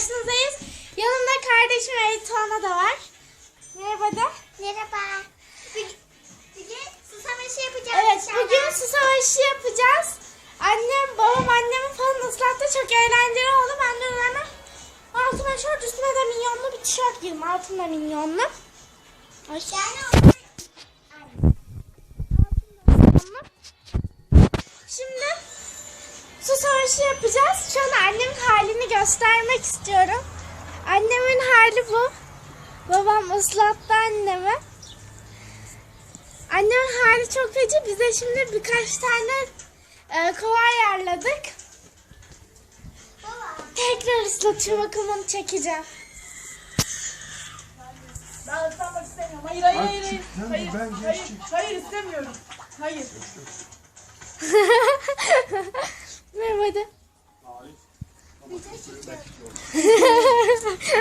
karşınızdayız. Yanımda kardeşim Eytuğan'a da var. Merhaba de. Merhaba. Bugün, bugün su savaşı yapacağız. Evet inşallah. bugün su savaşı yapacağız. Annem babam annemi falan ıslattı. Çok eğlenceli oldu. Ben de üzerine altıma şort üstüne de minyonlu bir tişört giydim. Altında minyonlu. Ay. Yani onlar... minyonlu. Şimdi savaşı yapacağız. Şu an annemin halini göstermek istiyorum. Annemin hali bu. Babam ıslattı annemi. Annemin hali çok feci. Bize şimdi birkaç tane e, kova ayarladık. Baba. Tekrar ıslatıyor. Bakın onu çekeceğim. Ben ıslanmak istemiyorum. Hayır hayır Ay, hayır. Hayır hayır, hayır, hayır istemiyorum. Hayır. De.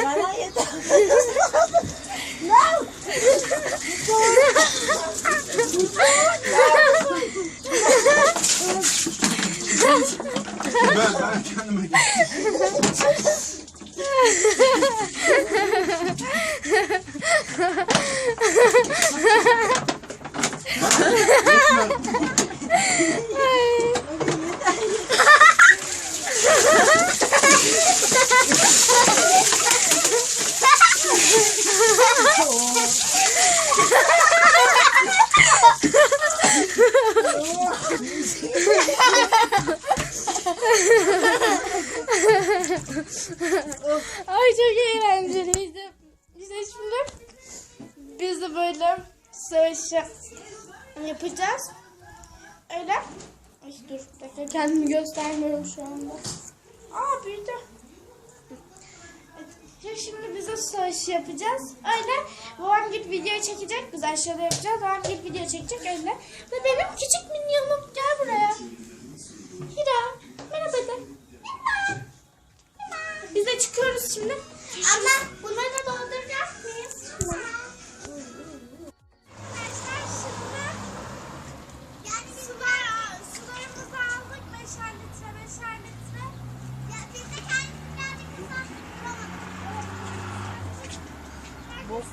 Bana yeter. Ben, ben kendime gittim. Ay çok eğlenceliydi. Biz de şimdi biz de böyle savaşı yapacağız. Öyle. Ay dur dakika kendimi göstermiyorum şu anda. Aa büyüdü. Şimdi biz de savaşı yapacağız. Öyle. Babam git video çekecek. Biz aşağıda yapacağız. Babam git video çekecek öyle. Ve benim küçük minyonum gel buraya. Hira. Merhaba de. Merhaba. Biz de çıkıyoruz şimdi. Abla Hadi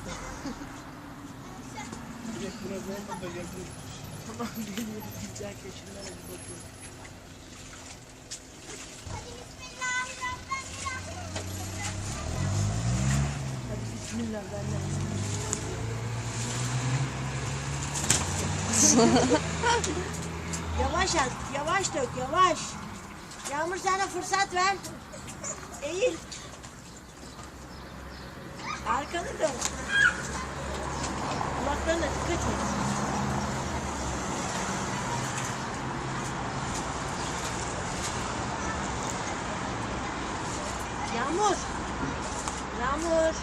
bismillahirrahmanirrahim. Bismillah benden. yavaş at, yavaş dök, yavaş. Yağmur sana fırsat ver. Eğil. Arkanı dön. Kulaklarına dikkat et. Yağmur. Yağmur.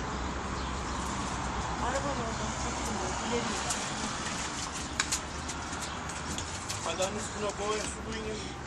Araban orada. Çekilmiyor. İleri. Adamın üstüne boya su koyun.